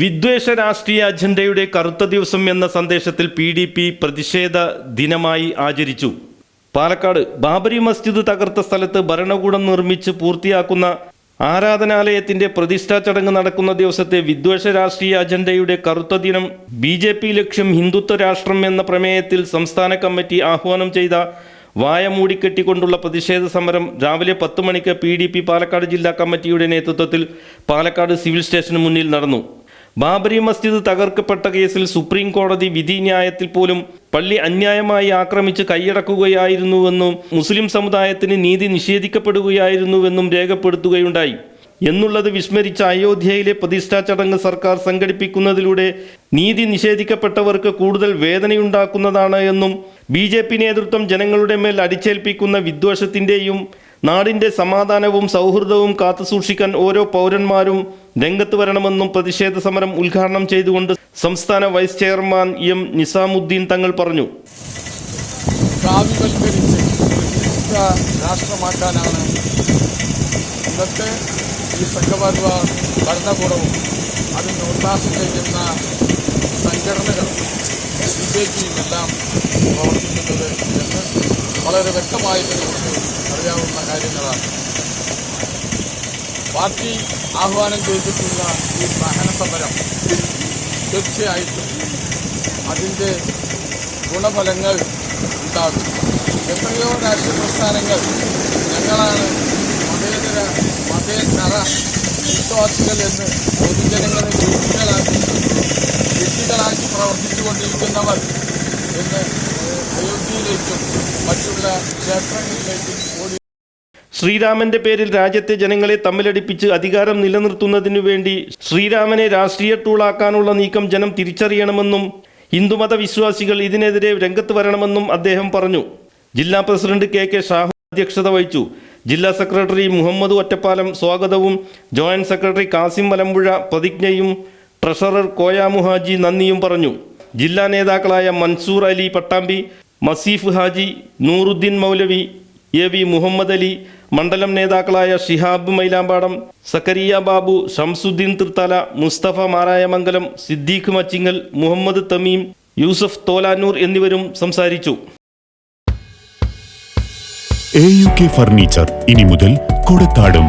വിദ്വേഷ രാഷ്ട്രീയ അജണ്ടയുടെ കറുത്ത ദിവസം എന്ന സന്ദേശത്തിൽ പി ഡി പി പ്രതിഷേധ ദിനമായി ആചരിച്ചു. പാലക്കാട് ബാബരി മസ്ജിദ് തകർത്ത സ്ഥലത്ത് ഭരണകൂടം നിർമ്മിച്ച് പൂർത്തിയാക്കുന്ന ആരാധനാലയത്തിന്റെ പ്രതിഷ്ഠാ ചടങ്ങ് നടക്കുന്ന ദിവസത്തെ വിദ്വേഷ രാഷ്ട്രീയ അജണ്ടയുടെ കറുത്ത ദിനം ബി ജെ പി ലക്ഷ്യം ഹിന്ദുത്വ രാഷ്ട്രം എന്ന പ്രമേയത്തിൽ സംസ്ഥാന കമ്മിറ്റി ആഹ്വാനം ചെയ്ത വായ മൂടിക്കെട്ടിക്കൊണ്ടുള്ള പ്രതിഷേധ സമരം രാവിലെ പത്ത് മണിക്ക് പി പാലക്കാട് ജില്ലാ കമ്മിറ്റിയുടെ നേതൃത്വത്തിൽ പാലക്കാട് സിവിൽ സ്റ്റേഷന് മുന്നിൽ നടന്നു. ബാബരി മസ്ജിദ് തകർക്കപ്പെട്ട കേസിൽ സുപ്രീം കോടതി വിധി ന്യായത്തിൽ പോലും പള്ളി അന്യായമായി ആക്രമിച്ച് കൈയടക്കുകയായിരുന്നുവെന്നും മുസ്ലിം സമുദായത്തിന് നീതി നിഷേധിക്കപ്പെടുകയായിരുന്നുവെന്നും രേഖപ്പെടുത്തുകയുണ്ടായി. എന്നുള്ളത് വിസ്മരിച്ച അയോധ്യയിലെ പ്രതിഷ്ഠാ ചടങ്ങ് സർക്കാർ സംഘടിപ്പിക്കുന്നതിലൂടെ നീതി നിഷേധിക്കപ്പെട്ടവർക്ക് കൂടുതൽ വേദനയുണ്ടാക്കുന്നതാണ് എന്നും ബി ജെ പി നേതൃത്വം ജനങ്ങളുടെ മേൽ അടിച്ചേൽപ്പിക്കുന്ന വിദ്വേഷത്തിന്റെയും നാടിന്റെ സമാധാനവും സൗഹൃദവും കാത്തുസൂക്ഷിക്കാൻ ഓരോ പൗരന്മാരും രംഗത്ത് വരണമെന്നും പ്രതിഷേധ സമരം ഉദ്ഘാടനം ചെയ്തുകൊണ്ട് സംസ്ഥാന വൈസ് ചെയർമാൻ എം നിസാമുദ്ദീൻ തങ്ങൾ പറഞ്ഞു. രാഷ്ട്രമാക്കാനാണ് ഇന്നത്തെ ഈ സംഘപരിവ ഭരണകൂടവും അതിന് ഒത്താശം ചെയ്യുന്ന സംഘടനകൾ ബി ജെ പിയും എല്ലാം പ്രവർത്തിക്കുന്നത് എന്ന് വളരെ വ്യക്തമായിട്ട് നമുക്ക് അറിയാവുന്ന കാര്യങ്ങളാണ്. പാർട്ടി ആഹ്വാനം ചെയ്തിട്ടുള്ള ഈ സഹന സമരം തീർച്ചയായിട്ടും അതിന്റെ ഗുണഫലങ്ങൾ ഉണ്ടാകും. എത്രയോ രാഷ്ട്രീയ പ്രസ്ഥാനങ്ങൾ ഞങ്ങളാണ് മതേതര മതേതര വിശ്വാസികൾ എന്ന് പൊതുജനങ്ങളെ വ്യക്തികളാക്കി വ്യക്തികളാക്കി പ്രവർത്തിച്ചു കൊണ്ടിരിക്കുന്നവർ അയോധ്യയിലേക്കും മറ്റുള്ള ക്ഷേത്രങ്ങളിലേക്കും ശ്രീരാമന്റെ പേരിൽ രാജ്യത്തെ ജനങ്ങളെ തമ്മിലടിപ്പിച്ച് അധികാരം നിലനിർത്തുന്നതിനു വേണ്ടി ശ്രീരാമനെ രാഷ്ട്രീയ ടൂളാക്കാനുള്ള നീക്കം ജനം തിരിച്ചറിയണമെന്നും ഹിന്ദുമത വിശ്വാസികൾ ഇതിനെതിരെ രംഗത്ത് വരണമെന്നും അദ്ദേഹം പറഞ്ഞു. ജില്ലാ പ്രസിഡന്റ് കെ കെ ഷാഹു അധ്യക്ഷത വഹിച്ചു. ജില്ലാ സെക്രട്ടറി മുഹമ്മദ് ഒറ്റപ്പാലം സ്വാഗതവും ജോയിന്റ് സെക്രട്ടറി കാസിം മലമ്പുഴ പ്രതിജ്ഞയും ട്രഷറർ കോയ മുഹാജി നന്ദിയും പറഞ്ഞു. ജില്ലാ നേതാക്കളായ മൻസൂർ അലി പട്ടാമ്പി മസീഫ് ഹാജി നൂറുദ്ദീൻ മൗലവി എ വി മുഹമ്മദ് അലി മണ്ഡലം നേതാക്കളായ ഷിഹാബ് മൈലാമ്പാടം സക്കരിയ ബാബു ഷംസുദ്ദീൻ തൃത്തല മുസ്തഫ മാരായമംഗലം സിദ്ദീഖ് മച്ചിങ്ങൽ മുഹമ്മദ് തമീം യൂസഫ് തോലാനൂർ എന്നിവരും സംസാരിച്ചു. എ യു കെ ഫർണിച്ചർ ഇനി മുതൽ കൊടക്കാടും